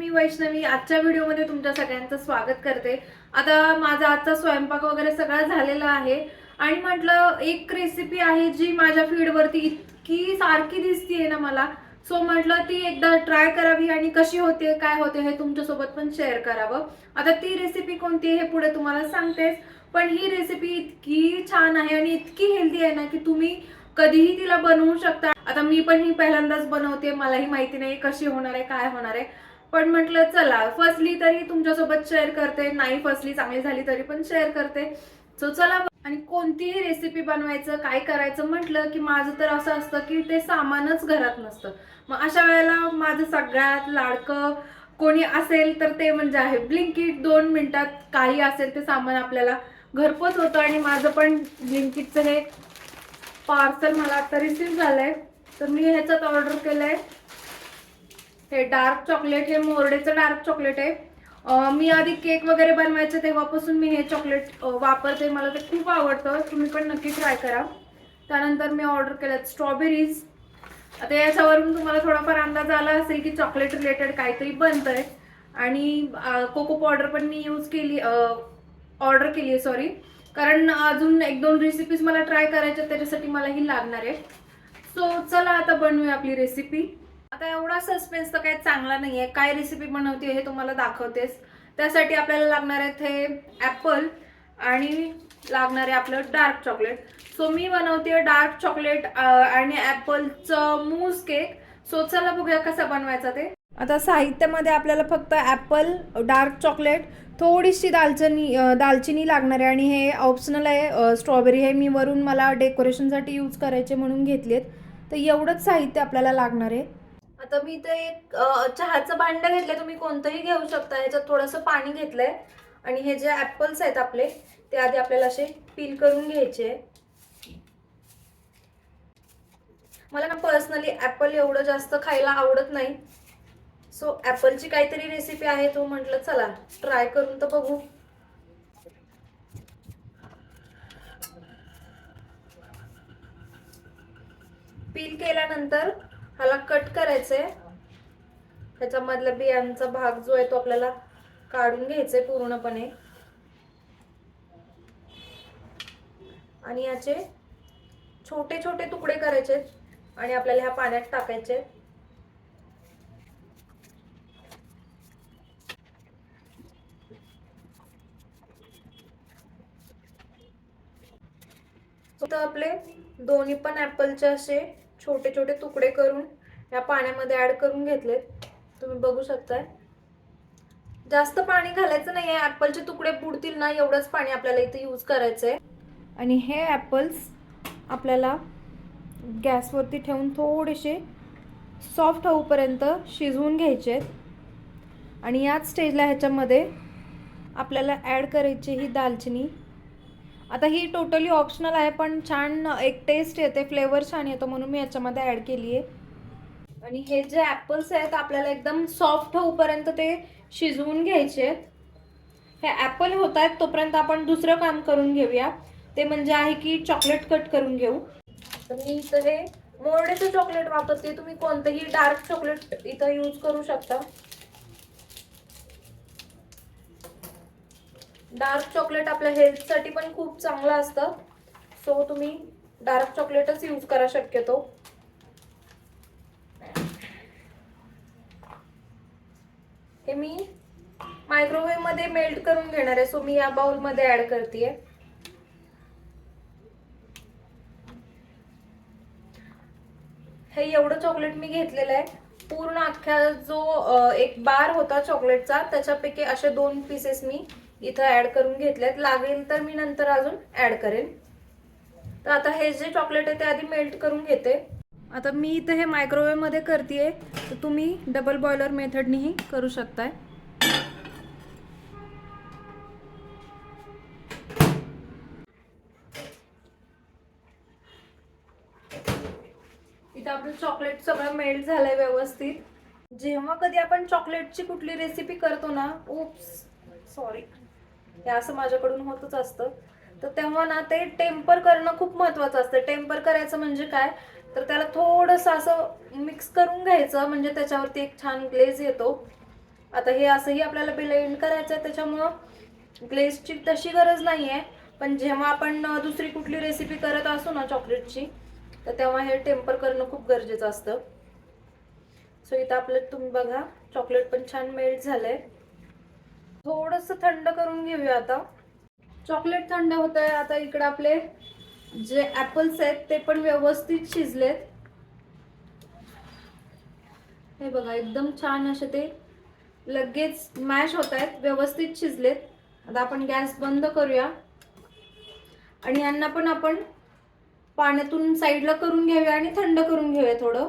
मी वैष्णवी आजच्या व्हिडिओमध्ये तुमच्या सगळ्यांचं स्वागत करते. आता माझा आजचा स्वयंपाक वगैरे सगळा झालेला आहे. आणि म्हटलं एक रेसिपी आहे जी माझ्या फीडवरती इतकी सारखी दिसतीये ना मला. सो म्हटलं ती एकदा ट्राय करावी आणि कशी होते काय होते हे तुमच्यासोबत पण शेअर करावं. आता ती रेसिपी कोणती आहे हे पुढे तुम्हाला सांगतेच. पण ही रेसिपी इतकी छान आहे आणि इतकी हेल्दी आहे ना की तुम्ही कधीही तिला बनवू शकता. आता मी पण ही पहिल्यांदाच बनवते मलाही माहिती नाही कशी होणार आहे काय होणार आहे. पण म्हटलं चला फसली तरी तुमच्यासोबत शेअर करते. नाही फसली चांगली झाली तरी पण शेअर करते. सो चला आणि कोणतीही रेसिपी बनवायचं काय करायचं म्हटलं की माझं तर असं असतं की ते सामानच घरात नसतं. मग अशा वेळेला माझं सगळ्यात लाडकं कोणी असेल तर ते म्हणजे आहे ब्लिंकिट दोन मिनिटात काही असेल ते सामान आपल्याला घरपोच होतं आणि माझं पण ब्लिंकिटचं हे पार्सल मला आता रिसीव झालंय. तर मी ह्याच्यात ऑर्डर केलंय. हे डार्क चॉकलेट हे मोरडेचं डार्क चॉकलेट आहे. मी आधी केक वगैरे बनवायचे तेव्हापासून मी हे चॉकलेट वापरते. मला ते खूप आवडतं. तुम्ही पण नक्की ट्राय करा. त्यानंतर मी ऑर्डर केलं स्ट्रॉबेरीज आता याच्यावरून तुम्हाला थोडाफार अंदाज आला असेल की चॉकलेट रिलेटेड काहीतरी बनतंय. आणि कोको पावडर पण मी यूज केली ऑर्डर केली आहे सॉरी कारण अजून एक दोन रेसिपीज मला ट्राय करायच्या त्याच्यासाठी मला ही लागणार आहे. सो चला आता बनवूया आपली रेसिपी आता एवढा सस्पेन्स तर काही चांगला नाही आहे काय रेसिपी बनवते हे तुम्हाला दाखवतेस त्यासाठी आपल्याला लागणार आहेत हे ॲपल आणि लागणार आहे आपलं डार्क चॉकलेट सो मी बनवते डार्क चॉकलेट आणि ॲपलचं मूस केक सो चला बघूया कसा बनवायचा ते. आता साहित्यामध्ये आपल्याला फक्त ॲपल डार्क चॉकलेट थोडीशी दालचिनी दालचिनी लागणार आहे. आणि हे ऑप्शनल आहे स्ट्रॉबेरी हे मी वरून मला डेकोरेशनसाठी यूज करायचे म्हणून घेतलेत. तर एवढंच साहित्य आपल्याला लागणार आहे. आता मी इथे एक चहाचं भांडं घेतलंय तुम्ही कोणतंही घेऊ शकता. ह्याच्यात थोडंसं पाणी घेतलंय. आणि हे जे ॲपल्स आहेत आपले ते आधी आपल्याला असे पील करून घ्यायचे मला ना पर्सनली ॲपल एवढं जास्त खायला आवडत नाही. सो ॲपलची काहीतरी रेसिपी आहे तो म्हटलं चला ट्राय करून तर बघू. पील केल्यानंतर ह्याला कट करायचंय. त्याच्यामधल्या बियांचा भाग जो आहे तो आपल्याला काढून घ्यायचा आहे पूर्णपणे. आणि याचे छोटे छोटे तुकडे करायचे आणि आपल्याला ह्या पाण्यात टाकायचे तर आपले दोन्ही पण ॲपलचे असे छोटे छोटे तुकडे करून या पाण्यामध्ये ॲड करून घेतलेत. तुम्ही बघू शकताय. जास्त पाणी घालायचं नाही आहे ॲपलचे तुकडे बुडतील ना एवढंच पाणी आपल्याला इथे यूज करायचं आहे आणि हे ॲपल्स आपल्याला गॅसवरती ठेवून थोडेसे सॉफ्ट होऊपर्यंत शिजवून घ्यायचे आहेत. आणि याच स्टेजला ह्याच्यामध्ये आपल्याला ॲड करायची ही दालचिनी. आता ही टोटली ऑप्शनल आहे पण छान एक टेस्ट येते फ्लेवर छान येतो म्हणून मी याच्यामध्ये ॲड केली आहे आणि हे जे ॲपल्स आहेत आपल्याला एकदम सॉफ्ट होऊपर्यंत ते शिजवून घ्यायचे. आहेत हे ॲपल होत आहेत तोपर्यंत आपण दुसरं काम करून घेऊया. ते म्हणजे आहे की चॉकलेट कट करून घेऊ. तर मी इथं हे मोरडेचं चॉकलेट वापरते. तुम्ही कोणतंही डार्क चॉकलेट इथं यूज करू शकता. डार्क चॉकलेट आपल्या हेल्थसाठी पण खूप चांगलं असतं. सो तुम्ही डार्क चॉकलेटच यूज करा शक्यतो. हे मी मायक्रोवेव्हमध्ये मेल्ट करून घेणार आहे. सो मी या बाउलमध्ये ऍड करते हे एवढं चॉकलेट मी घेतलेलं आहे. पूर्ण अख्ख्या जो एक बार होता चॉकलेटचा त्याच्यापैकी असे दोन पीसेस मी इथं ऍड करून घेतलेत लागेल तर मी नंतर अजून ऍड करेन. तर आता हे जे चॉकलेट आहे ते आधी मेल्ट करून घेते. आता मी इथं हे मायक्रोवेव्हमध्ये करते तर तुम्ही डबल बॉयलर मेथडनीही करू शकताय. इथं आपलं चॉकलेट सगळं मेल्ट झालंय व्यवस्थित. जेव्हा कधी आपण चॉकलेटची कुठली रेसिपी करतो ना उप्स सॉरी हे असं माझ्याकडून होतच असतं. तर तेव्हा ना ते टेम्पर करणं खूप महत्वाचं असतं. टेम्पर करायचं म्हणजे काय? तर त्याला थोडंसं असं मिक्स करून घ्यायचं म्हणजे त्याच्यावरती एक छान ग्लेज येतो. आता हे असंही आपल्याला ब्लेंड करायचं आहे त्याच्यामुळं ग्लेजची तशी गरज नाही आहे पण जेव्हा आपण दुसरी कुठली रेसिपी करत असू ना चॉकलेटची तर तेव्हा हे टेम्पर करणं खूप गरजेचं असतं. सो इथं आपलं तुम्ही बघा चॉकलेट पण छान मेल्ट झालंय. थोडंसं थंड करून घेऊया आता. चॉकलेट थंड होत आहे आता इकडे आपले. जे ऍपल्स आहेत ते पण व्यवस्थित शिजलेत. हे बघा एकदम छान असे ते लगेच मॅश होत आहेत व्यवस्थित शिजलेत. आता आपण गॅस बंद करूया. आणि यांना पण आपण पाण्यातून साईडला करून घेऊया आणि थंड करून घेऊया थोडं.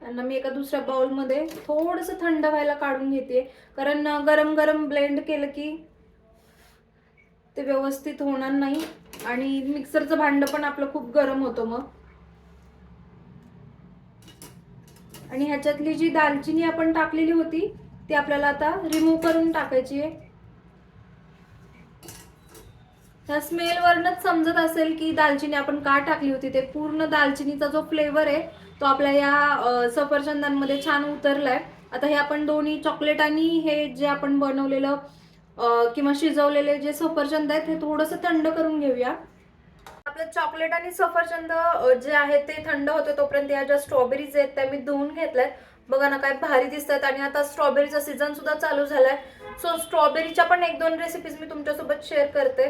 त्यांना मी एका दुसऱ्या बाउलमध्ये थोडंसं थंड व्हायला काढून घेते. कारण गरम गरम ब्लेंड केलं की ते व्यवस्थित होणार नाही. आणि मिक्सरचं भांड पण आपलं खूप गरम होतं मग. आणि ह्याच्यातली जी दालचिनी आपण टाकलेली होती ती आपल्याला आता रिमूव्ह करून टाकायची आहे. ह्या स्मेलवरनच समजत असेल की दालचिनी आपण का टाकली होती ते पूर्ण दालचिनीचा जो फ्लेवर आहे तो आपल्या या सफरचंदांमध्ये छान उतरलाय. आता हे आपण दोन्ही चॉकलेट आणि हे जे आपण बनवलेलं किंवा शिजवलेले जे सफरचंद आहेत हे थोडंसं थंड करून घेऊया. आपलं चॉकलेट आणि सफरचंद जे आहेत ते थंड होते तोपर्यंत या ज्या स्ट्रॉबेरीज आहेत त्या मी धुवून घेतल्यात. बघा ना काय भारी दिसतात. आणि आता स्ट्रॉबेरीचा सीझन सुद्धा चालू झालाय. सो स्ट्रॉबेरीच्या पण एक दोन रेसिपीज मी तुमच्यासोबत शेअर करते.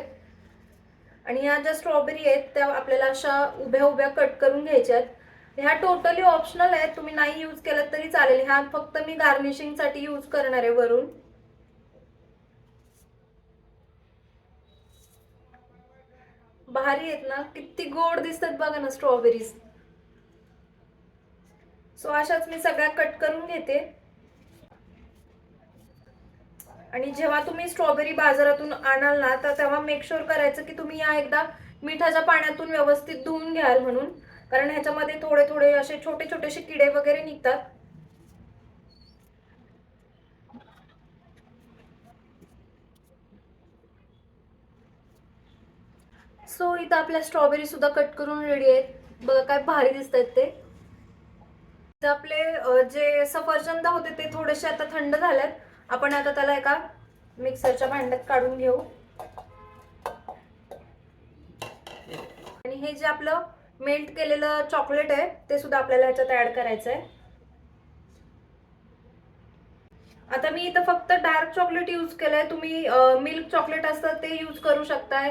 आणि ह्या ज्या स्ट्रॉबेरी आहेत त्या आपल्याला अशा उभ्या उभ्या कट करून घ्यायच्या आहेत ह्या टोटली ऑप्शनल आहेत. तुम्ही नाही यूज केलं तरी चालेल. ह्या फक्त मी गार्निशिंगसाठी यूज करणार आहे वरून. भारी आहेत ना? किती गोड दिसतात बघा ना स्ट्रॉबेरीज सो अशाच मी सगळ्या कट करून घेते. आणि जेव्हा तुम्ही स्ट्रॉबेरी बाजारातून आणाल ना तर तेव्हा मेक शुअर करायचं की तुम्ही या एकदा मिठाच्या पाण्यातून व्यवस्थित धुवून घ्याल म्हणून. कारण ह्याच्यामध्ये थोडे थोडे असे छोटे छोटेसे किडे वगैरे निघतात. सो इथं आपल्या स्ट्रॉबेरी सुद्धा कट करून रेडी आहेत. बघा काय भारी दिसत आहेत ते. तर आपले जे सफरचंद होते ते थोडेसे आता थंड झालेत. आपण आता त्याला एका मिक्सरच्या भांड्यात काढून घेऊ. आणि हे जे आपलं मेल्ट केलेलं चॉकलेट आहे ते सुद्धा आपल्याला ह्याच्यात ऍड करायचं आहे आता मी इथं फक्त डार्क चॉकलेट यूज केलंय. तुम्ही मिल्क चॉकलेट असतं ते यूज करू शकताय.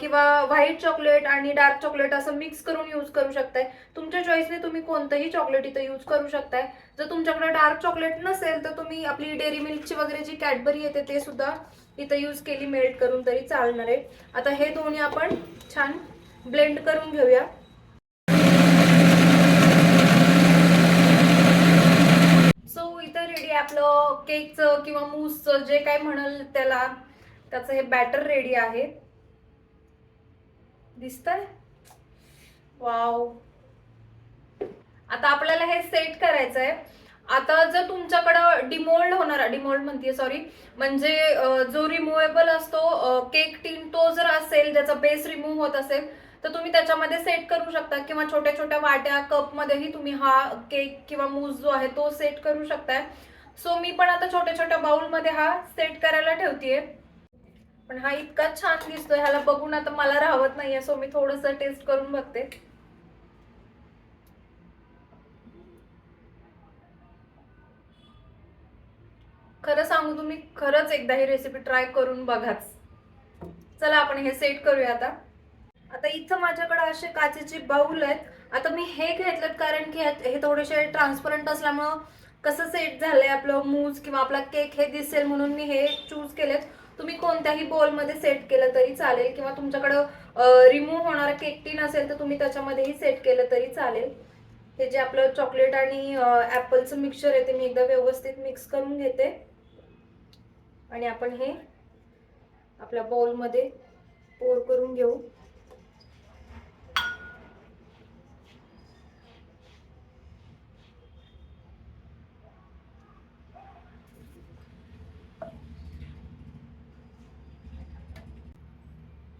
किंवा व्हाईट चॉकलेट आणि डार्क चॉकलेट असं मिक्स करून यूज करू शकताय. तुमच्या चॉईसने तुम्ही कोणतंही चॉकलेट इथं यूज करू शकताय. जर तुमच्याकडे डार्क चॉकलेट नसेल तर तुम्ही आपली डेअरी मिल्कची वगैरे जी कॅडबरी येते ते सुद्धा इथं यूज केली मेल्ट करून तरी चालणार आहे. आता हे दोन्ही आपण छान ब्लेंड करून घेऊया सो इथं आपलं केकचं किंवा मूसचं जे काय म्हणाल त्याला त्याचं हे बॅटर रेडी आहे. दिसतंय? वाव आता आपल्याला हे सेट करायचं आहे आता जर तुमच्याकडं डिमोल्ड होणार डिमोल्ड म्हणते सॉरी म्हणजे जो रिमुवेबल असतो केक टीन तो जर असेल ज्याचा बेस रिमूव्ह होत असेल तर तुम्ही त्याच्यामध्ये सेट करू शकता. किंवा छोट्या छोट्या वाट्या कप मध्येही तुम्ही हा केक किंवा मूस जो आहे तो सेट करू शकताय. सो मी पण आता छोट्या छोट्या बाउलमध्ये हा सेट करायला ठेवतेय. पण हा इतका छान दिसतोय ह्याला बघून आता मला राहत नाहीये. सो मी थोडस टेस्ट करून बघते. खरं सांगू तुम्ही खरंच एकदा ही रेसिपी ट्राय करून बघाच. चला आपण हे सेट करूया आता. आता इथं माझ्याकडे असे काचेचे बाउल आहेत. आता मी हे घेतलेत कारण की हे थोडेसे ट्रान्सपरंट असल्यामुळं कसं सेट झालंय आपलं मूज किंवा आपला केक हे दिसेल म्हणून मी हे चूज केलेत. तुम्ही कोणत्याही बोलमध्ये सेट केलं तरी चालेल किंवा तुमच्याकडं रिमूव्ह होणारा केक टीन असेल तर तुम्ही त्याच्यामध्येही सेट केलं तरी चालेल. हे जे आपलं चॉकलेट आणि ॲपलचं मिक्सचर आहे ते मी एकदा व्यवस्थित मिक्स करून घेते. आणि आपण हे आपल्या बाउलमध्ये पोर करून घेऊ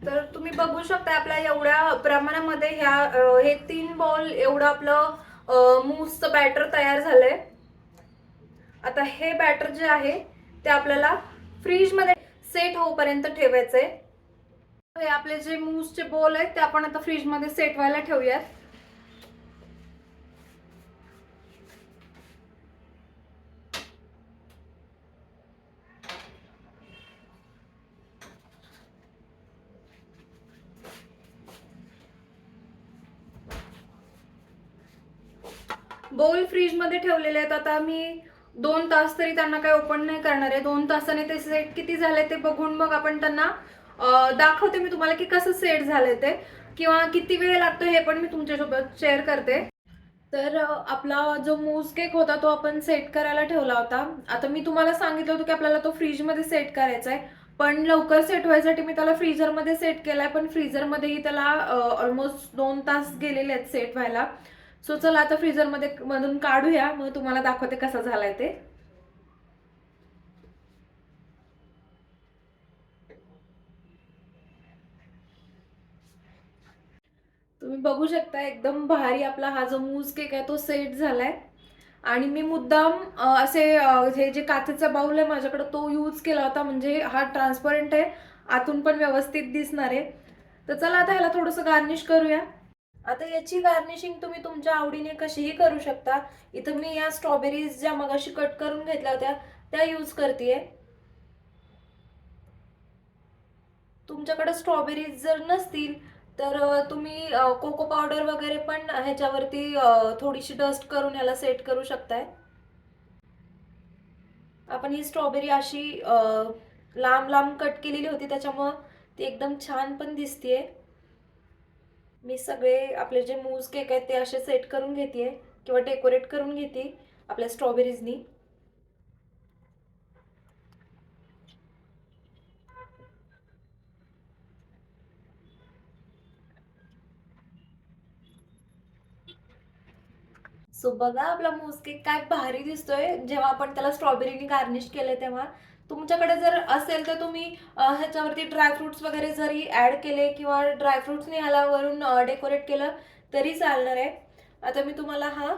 तर तुम्ही बघू शकता आपल्या एवढ्या प्रमाणामध्ये ह्या हे तीन बॉल एवढं आपलं मूसचं बॅटर तयार झालंय. आता हे बॅटर जे आहे ते आपल्याला फ्रीजमध्ये सेट होईपर्यंत ठेवायचंय. हे आपले जे मूसचे बॉल आहेत ते आपण आता फ्रीजमध्ये सेट व्हायला ठेवूयात. बोल फ्रीजमध्ये ठेवलेले आहेत. आता मी दोन तास तरी त्यांना काही ओपन नाही करणार आहे. दोन तासाने ते सेट किती झाले ते बघून मग आपण त्यांना दाखवते मी तुम्हाला की कसं सेट झालंय ते. किंवा किती वेळ लागतो हे पण मी तुमच्यासोबत शेअर करते. तर आपला जो मूज केक होता तो आपण सेट करायला ठेवला होता. आता मी तुम्हाला सांगितलं होतं की आपल्याला तो फ्रीजमध्ये सेट करायचा आहे. पण लवकर सेट व्हायसाठी मी त्याला फ्रीजरमध्ये सेट केला आहे पण फ्रीजरमध्येही त्याला ऑलमोस्ट दोन तास गेलेले आहेत सेट व्हायला. सो चला आता फ्रीजरमध्ये मधून काढूया. मग तुम्हाला दाखवते कसा झालाय ते. तुम्ही बघू शकता एकदम भारी आपला हा जो मूज केक आहे तो सेट झालाय. आणि मी मुद्दाम असे हे जे काचेचा बाउल आहे माझ्याकडे तो यूज केला होता. म्हणजे हा ट्रान्सपरंट आहे. आतून पण व्यवस्थित दिसणार आहे. तर चला आता ह्याला थोडंसं गार्निश करूया. आता याची गार्निशिंग तुम्ही तुमच्या आवडीने कशीही करू शकता. इथं मी या स्ट्रॉबेरीज ज्या मगाशी कट करून घेतल्या होत्या त्या यूज करते तुमच्याकडे स्ट्रॉबेरीज जर नसतील तर तुम्ही कोको पावडर वगैरे पण ह्याच्यावरती थोडीशी डस्ट करून याला सेट करू शकताय. आपण ही स्ट्रॉबेरी अशी लांब लांब कट केलेली होती त्याच्यामुळं ती एकदम छान पण दिसतीये. मी सगळे आपले जे मूज केक आहेत ते असे सेट करून घेते किंवा डेकोरेट करून घेते आपल्या स्ट्रॉबेरीजनी. सो बघा आपला मूज केक काय भारी दिसतोय. जेव्हा आपण त्याला स्ट्रॉबेरीने गार्निश केलंय तेव्हा. तुमच्याकडे जर असेल तर तुम्ही ह्याच्यावरती ड्रायफ्रुट्स वगैरे जरी ॲड केले किंवा ड्रायफ्रुट्सने ह्याला वरून डेकोरेट केलं तरी चालणार आहे. आता मी तुम्हाला हा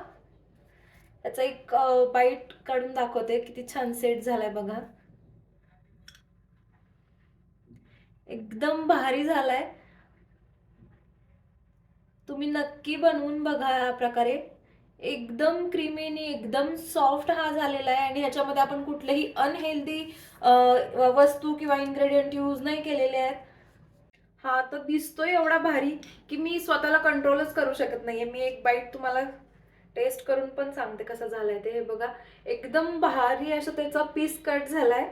त्याचा एक बाईट काढून दाखवते किती छान सेट झालाय बघा. एकदम भारी झालाय. तुम्ही नक्की बनवून बघा या प्रकारे. एकदम क्रीमी एकदम सॉफ्ट हा झालेला आहे. आणि ह्याच्यामध्ये आपण कुठलेही अनहेल्दी वस्तू किंवा इन्ग्रेडियंट यूज नाही केलेले आहेत. हा तर दिसतोय एवढा भारी की मी स्वतःला कंट्रोलच करू शकत नाहीये. मी एक बाईट तुम्हाला टेस्ट करून पण सांगते कसं झालंय ते. हे बघा एकदम भारी असं त्याचा पीस कट झालाय.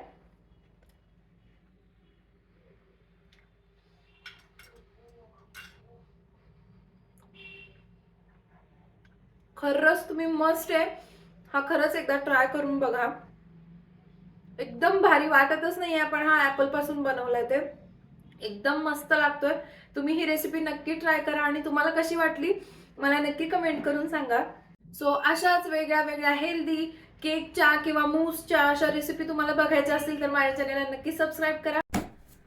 खरंच तुम्ही मस्ट आहे. हा खरंच एकदा ट्राय करून बघा. एकदम भारी वाटतच नाही आपण हा ऍपलपासून आहे ते. एकदम मस्त लागतोय. तुम्ही ही रेसिपी नक्की ट्राय करा आणि तुम्हाला कशी वाटली मला नक्की कमेंट करून सांगा. सो अशाच वेगळ्या वेगळ्या हेल्दी केकच्या किंवा मूसच्या अशा रेसिपी तुम्हाला बघायच्या असतील तर माझ्या चॅनलला नक्की सबस्क्राईब करा.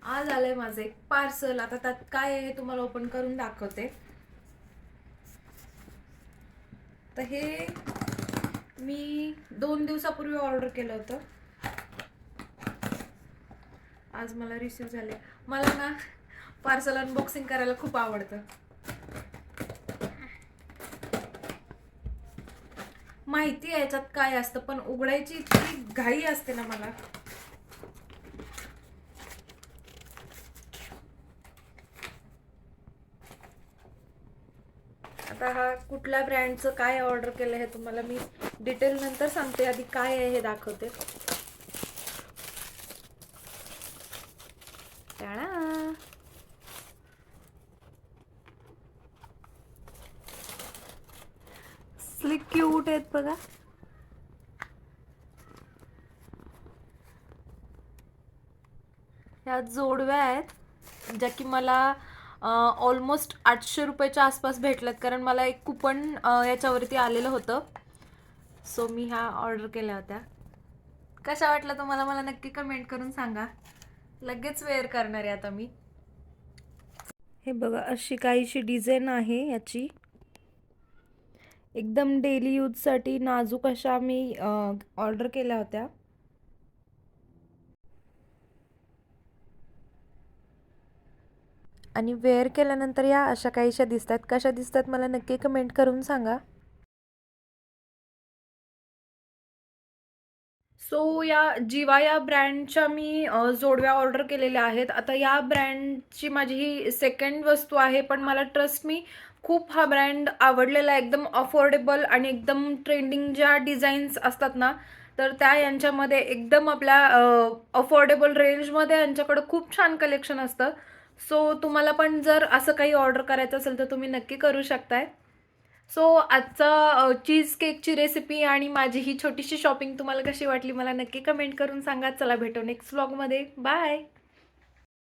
आज आलंय माझं एक पार्सल आता त्यात काय आहे हे तुम्हाला ओपन करून दाखवते. तर हे मी दोन दिवसापूर्वी ऑर्डर केलं होतं. आज मला रिसीव झाले. मला ना पार्सल अनबॉक्सिंग करायला खूप आवडतं. माहिती आहे याच्यात काय असतं पण उघडायची इतकी घाई असते ना मला. आता हा कुठल्या ब्रँडचं काय ऑर्डर केलं हे तुम्हाला मी डिटेल नंतर सांगते. आधी काय आहे हे दाखवते. स्लिक क्यूट आहेत बघा. ह्या जोडव्या आहेत ज्या की मला ऑलमोस्ट आठशे रुपयाच्या आसपास भेटल्यात कारण मला एक कुपन याच्यावरती आलेलं होतं. सो मी ह्या ऑर्डर केल्या होत्या. कशा वाटल्या तुम्हाला? मला नक्की कमेंट करून सांगा. लगेच वेअर करणार आहे आता मी. हे बघा अशी काहीशी डिझाईन आहे याची. एकदम डेली यूजसाठी नाजूक अशा मी ऑर्डर केल्या होत्या. आणि वेअर केल्यानंतर या अशा काहीशा दिसतात. कशा दिसतात मला नक्की कमेंट करून सांगा. सो या जिवा या ब्रँडच्या मी जोडव्या ऑर्डर केलेल्या आहेत. आता या ब्रँडची माझी ही सेकंड वस्तू आहे पण मला ट्रस्ट मी खूप हा ब्रँड आवडलेला आहे. एकदम अफोर्डेबल आणि एकदम ट्रेंडिंग ज्या डिझाईन्स असतात ना तर त्या यांच्यामध्ये एकदम आपल्या अफोर्डेबल रेंजमध्ये यांच्याकडं खूप छान कलेक्शन असतं. सो तुम्हाला पण जर असं काही ऑर्डर करायचं असेल तर तुम्ही नक्की करू शकताय. सो आजचा चीज केकची रेसिपी आणि माझी ही छोटीशी शॉपिंग तुम्हाला कशी वाटली मला नक्की कमेंट करून सांगा. चला भेटू नेक्स्ट व्लॉगमध्ये बाय